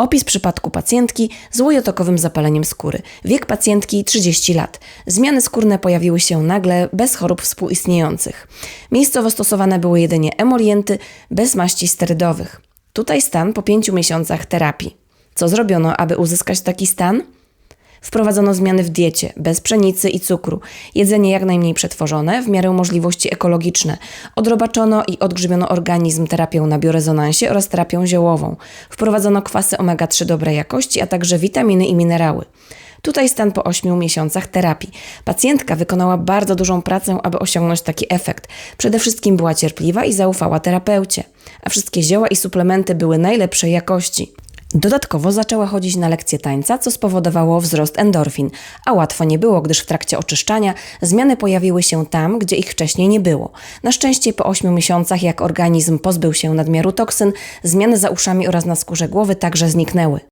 Opis przypadku pacjentki z łojotokowym zapaleniem skóry. Wiek pacjentki 30 lat. Zmiany skórne pojawiły się nagle, bez chorób współistniejących. Miejscowo stosowane były jedynie emolienty, bez maści sterydowych. Tutaj stan po pięciu miesiącach terapii. Co zrobiono, aby uzyskać taki stan? Wprowadzono zmiany w diecie, bez pszenicy i cukru, jedzenie jak najmniej przetworzone, w miarę możliwości ekologiczne. Odrobaczono i odgrzebiono organizm terapią na biorezonansie oraz terapią ziołową. Wprowadzono kwasy omega-3 dobrej jakości, a także witaminy i minerały. Tutaj stan po 8 miesiącach terapii. Pacjentka wykonała bardzo dużą pracę, aby osiągnąć taki efekt. Przede wszystkim była cierpliwa i zaufała terapeucie, a wszystkie zioła i suplementy były najlepszej jakości. Dodatkowo zaczęła chodzić na lekcje tańca, co spowodowało wzrost endorfin, a łatwo nie było, gdyż w trakcie oczyszczania zmiany pojawiły się tam, gdzie ich wcześniej nie było. Na szczęście po 8 miesiącach, jak organizm pozbył się nadmiaru toksyn, zmiany za uszami oraz na skórze głowy także zniknęły.